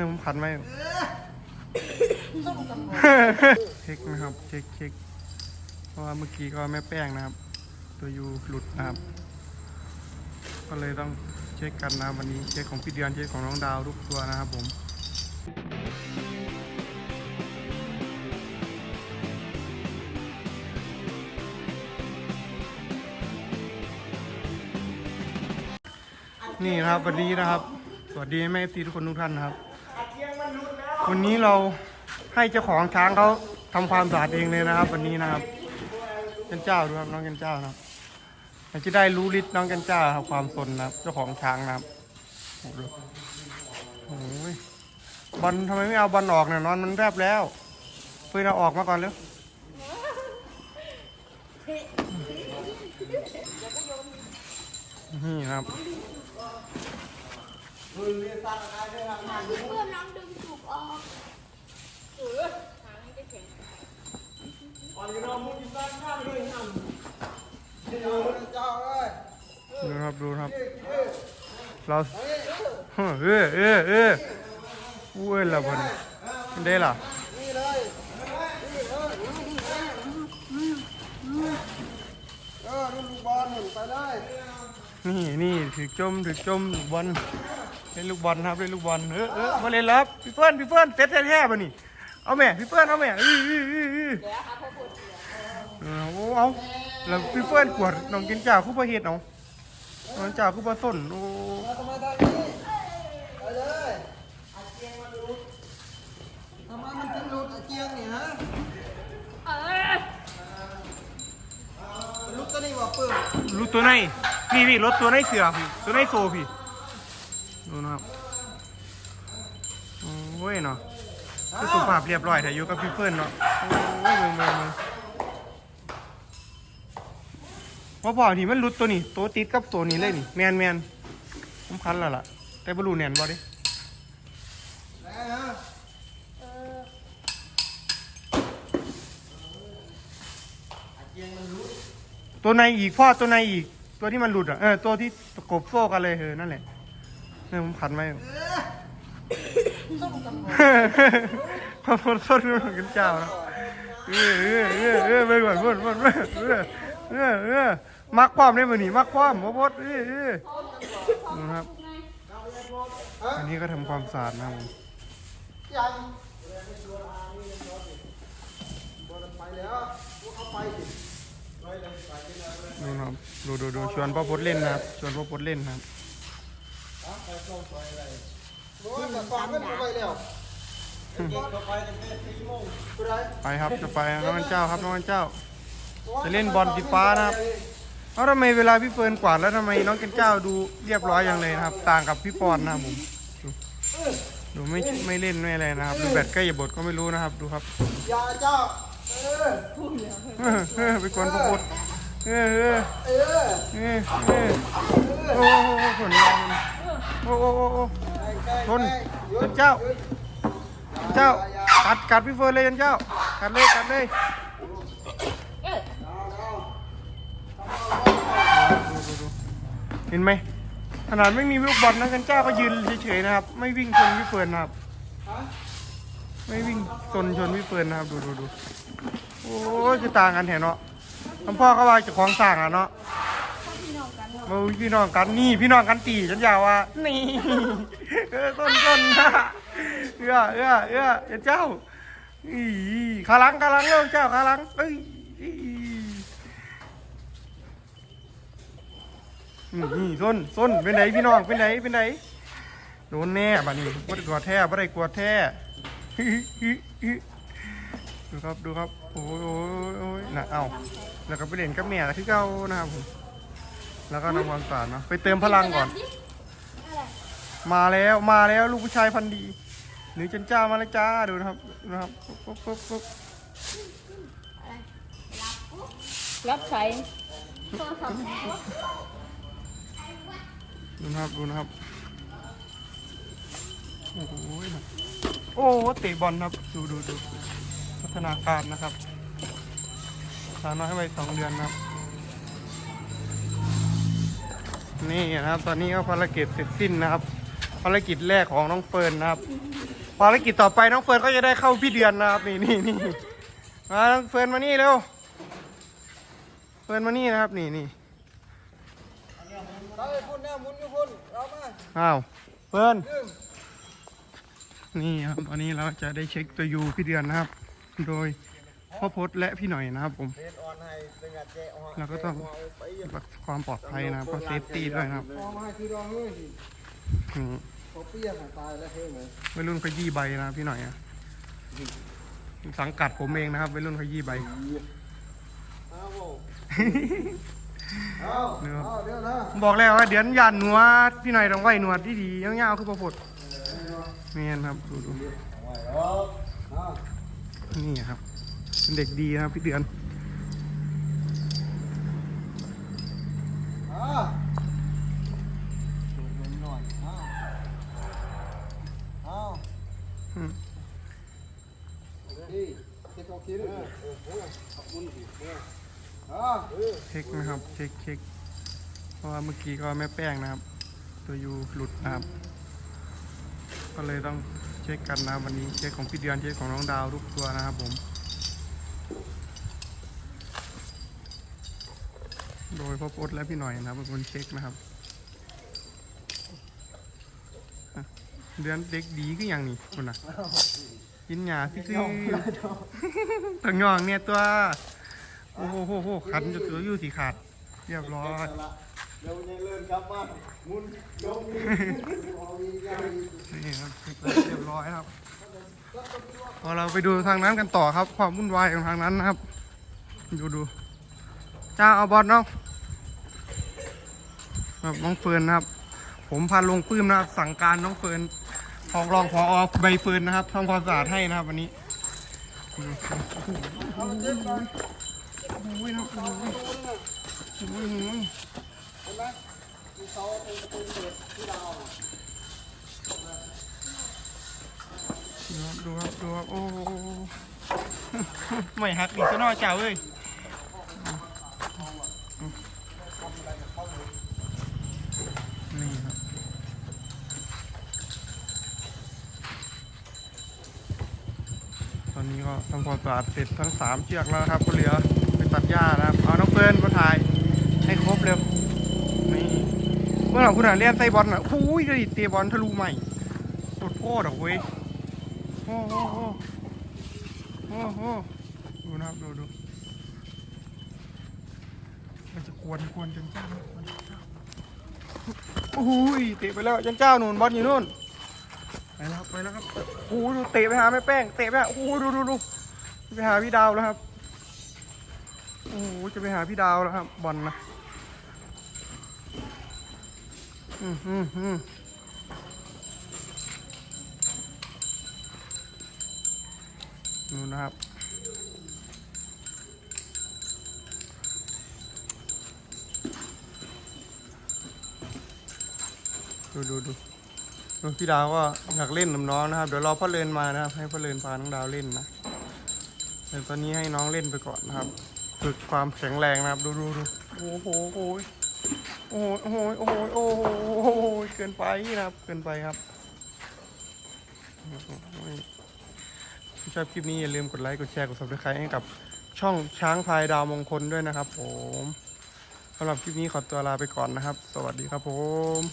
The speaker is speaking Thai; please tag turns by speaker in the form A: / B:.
A: เนี่ยผมขันไว้เช็คนะครับเช็คเช็คเพราะว่าเมื่อกี้ก็แม่แป้งนะครับ ตัวยูหลุดนะครับ ก็เลยต้องเช็คกันนะวันนี้เช็คของพี่เดือนเช็คของน้องดาวทุกตัวนะครับผมนี่นะครับวันนี้นะครับ สวัสดีแม่ตีทุกคนทุกท่านนะครับ วันนี้เราให้เจ้าของช้างเขาทำความสะอาดเองเลยนะครับ วันนี้นะครับเจันเจ้าดูครับน้องเจันเจ้านะครับอยากจะได้รู้ฤทธิ์น้องเจันเจ้าครับความสนนะครับ เจ้าของช้างนะครับโอ้โหโอ้ยบอลทำไมไม่เอาบอลออกเนี่ยนอนมันแรบแล้วเพื่อนเอาออกมาก่อนเร็วนี่ครับ
B: เพื่อนน้องดึงถูกออก
A: ดูครับดูครับเราเออเออเออเอออุ้ยละบนได้ล่ะนี่นี่ถือจมถือจมบอล เล่นลูกบอลครับเล่นลูกบอลเออเออมาเล่นแล้วพี่เพื่อนพี่เพื่อนเซ็ตแท้ๆป่ะนี่เอาแม่พี่เพื่อนเอาแม่อื้ออื้ออื้ออื้อเออโอ้เอาแล้วพี่เพื่อนกวดน้องกินจ่าคู่ประเฮ็ดเอาน้องจ่าคู่ประส้นโอ้
C: ทำไมมันถึงหลุดอาเจียงเนี่ยฮะ
B: เออ
C: ลุกตัวนี้บอกเปิด
A: รู้ตัวไหนพี่พี่รถตัวไหนเสือพี่ตัวไหนโซพี่ ดูนะครับโอ้ยเนาะคือสุภาพเรียบร้อยแต่อยู่กับพี่เพื่อนเนาะโอ้ยเมืองเมืองเมืองพอพอที่มันรุดตัวนี้ตัวติดกับตัวนี้เลยนี่แมนแมนผมคันแล้วล่ะ แต่บรูแนนบ่ดิตัวในอีกพ่อตัวในอีก ตัวที่มันหลุดอะเออตัวที่กบโซ่กันเลยเออนั่นแหละ เนี่ยผมขันไว้อยู่ขอโทษโทษด้วยกันเจ้านะเออเออเออเออไปก่อนเพื่อนเพื่อนเพื่อนเออเออเออมักความได้มือนี่มักความพ่อพดเออเออนะครับอันนี้ก็ทำความสะอาดนะครับผม
C: ยังไปแล้วพวกเขาไปสิ
A: ดูนะครับดูดูดูชวนพ่อพดเล่นนะครับชวนพ่อพดเล่นนะครับ
C: โอ้ยแต่ก่อนไม่ไปแล้วก็ไปตั้งแต่สี่โมงไปไหน
A: ไปครับจะไปน้องกันเจ้าครับน้องกันเจ้า จะเล่นบอลสีฟ้านะครับเอ้าทำไมเวลาพี่เฟิร์นกวาดแล้วทำไมน้องกันเจ้าดูเรียบร้อยอย่างเลยนะครับ ต่างกับพี่ปอนนะครับผมดูดูไม่ไม่เล่นไม่อะไรนะครับดูแบตใกล้จะบดก็ไม่รู้นะครับดูครับ
C: อย่าเจ้าเออ
A: เออเออไปกวนพระพุทธเออเออ
C: เออ
A: เออเออโอ้โหผลงานมัน โอ้โหโอ้โหทนเป็นเจ้าเจ้ากัดกัดพี่เฟิร์นเลยกันเจ้ากัดเลยกัดเลย
B: เห็
A: นไหมขนาดไม่มีลูกบอลนะกันเจ้าก็ยืนเฉยๆนะครับ ไม่วิ่งชนพี่เฟิร์นนะครับไม่วิ่งชนชนพี่เฟิร์นนะครับดูดูดูโอ้ยจะต่างกันแถเนาะคำพ่อเขาว่าจะคล้องสร้างอะเนาะ
B: พี่น้องกันเนาะ
A: มาพี่น้องกันนี่พี่น้องกันตีฉันยาวว่านี่เออต้นต้นนะเอื้อเอื้อเอื้อเจ้าอีขาหลังขาหลังเร็วเจ้าขาหลังเอ้ยอีนี่นี่ส้นส้นเป็นไหนพี่น้องเป็นไหนเป็นไหนโดนแน่บัดนี้บ่ได้กลัวแท้บ่ได้กลัวแท้ดูครับดูครับโอ้ยโอ้ยโอ้ยน่ะเอ้าแล้วก็ไปเล่นกับแม่ที่เก่านะครับผม แล้วก็ทำความสะอาดเนาะไปเติมพลังก่อน
B: อะไร
A: มาแล้วมาแล้วลูกผู้ชายพันธุ์ดีหรือจันเจ้ามาแล้วจ้าดูนะครับดูนะครับปุ๊บปุ๊บปุ๊บ
B: อะไรรับใช้โทรศัพท์
A: ดูนะครับดูนะครับโอ้โหโอ้โหเตะบอลครับดูดูดูพัฒนาการนะครับสาวน้อยวัยสองเดือนนะครับ นี่นะครับ ตอนนี้ก็ภารกิจเสร็จสิ้นนะครับ ภารกิจแรกของน้องเฟิร์นนะครับ ภารกิจต่อไปน้องเฟิร์นก็จะได้เข้าพี่เดือนนะครับ นี่นี่นี่มาน้องเฟิร์นมานี่เร็วเฟิร์นมานี่นะครับนี่นี่
C: ไปพุ่นแน่มุนอยู่พุ่นเอามา
A: อ้าวเฟิร์น
C: หนึ่ง
A: นี่ครับตอนนี้เราจะได้เช็คตัวยูพี่เดือนนะครับ โดย พ่อพศและพี่หน่อยนะครับผม
C: เฟสออนให้เป็นกัดแจออก
A: เราก็ต้อง
C: ไปอีก
A: รักความปลอดภัยนะครับก็เซฟตี้ด้วยนะครับ
C: เอามาให้คือรองเลยสิ
A: อืม
C: เขาเปี้ยงอะตายแล้วเฮ้ยเหมือน
A: วัยรุ่นขยี้ใบนะครับพี่หน่อยอะสังกัดผมเองนะครับวัยรุ่นขยี้ใบ
C: เอาโว้เอา
A: เนื้อ
C: เอาเดี๋ยวนะ
A: บอกแล้วว่าเดือนยันหนวดพี่หน่อยต้องไว้หนวดที่ดีๆยาวๆคือประพดเมียนครับดูดู
C: เอาไว้เอาเอา
A: นี่ครับ เป็นเด็กดีนะครับพี่เดือน
C: เอาสูงลงหน่อยเอาเอา
A: อืม
C: ดีเช็คโอเคด้วยโอ้โหขอบคุณดิเอา
A: เช็คนะครับ เช็คเช็คเพราะว่าเมื่อกี้ก็แม่แป้งนะครับ ตัวยูหลุดนะครับ ก็เลยต้องเช็คกันนะครับวันนี้เช็คของพี่เดือนเช็คของน้องดาวทุกตัวนะครับผม โดยพ่อพศและพี่หน่อยนะครับเป็นคนเช็คนะครับอะเดือนเด็กดีก็อย่างนี้คุณนะกินหยาซื่อๆตังยองเนี่ยตัว โอ้โหโหโหขันจะตัวอยู่สีขาด เรียบร้อย
C: เดี๋ยวยังเลื่อนกลับมาหมุนยกมือเอาอีกเอาอีก
A: นี่ครับเช็คแล้วเรียบร้อยครับพอเราไปดูทางนั้นกันต่อครับ ความวุ่นวายของทางนั้นนะครับ ดูดูจ้าเอาบอลน้อง ครับน้องเฟิร์นนะครับ ผมพาลงปื้มนะครับ สั่งการน้องเฟิร์นของรองพอใบเฟิร์นนะครับทำความสะอาดให้นะครับ วันนี้ดูโอ้โหโอ้โหนะครับโอ้โหโอ้โห
C: เห็นไหมมีเขาเป็นประตูเปิดที่ดาวอะ
A: ดูครับดูครับดูครับโอ้ไม่หักอีกซะหน่อยเจ้าเอ้ย นี้ก็ทำความสะอาดเสร็จทั้งสามเชือกแล้วนะครับก็เหลือไปตัดหญ้านะครับ เอาน้องเฟิร์นมาถ่ายให้ครบเร็วนี่เมื่อหลังคุณอะเล่นไส้บอลอะโอ้ยดิเตะบอลทะลุใหม่สุดโคตรอะเว้ยโอ้โหโอ้โหดูนะครับดูดูมันจะกวนกวนจนเจ้าโอ้โหยเตะไปแล้วจันเจ้าหนุนบอลอยู่นู่น ไปแล้วไปแล้วครับโอ้โหดูเตะไปหาแม่แป้งเตะไปหาโอ้โหดูดูดูไปหาพี่ดาวแล้วครับโอ้โหจะไปหาพี่ดาวแล้วครับบอลนะอืมอืมอืมดูนะครับดูดูดู ดูพี่ดาวก็อยากเล่นกับน้องนะครับ เดี๋ยวรอพ่อเลนมานะครับ ให้พ่อเลนพาน้องดาวเล่นนะเดี๋ยวตอนนี้ให้น้องเล่นไปก่อนนะครับ ฝึกความแข็งแรงนะครับ ดูดูดูโอ้โหโอ้โหโอ้โหโอ้โหโอ้โหโอ้โหเกินไปนะครับ เกินไปครับถ้าชอบคลิปนี้อย่าลืมกดไลค์กดแชร์กด subscribe ให้กับช่องช้างพายดาวมงคลด้วยนะครับ ผมสำหรับคลิปนี้ขอตัวลาไปก่อนนะครับ สวัสดีครับผม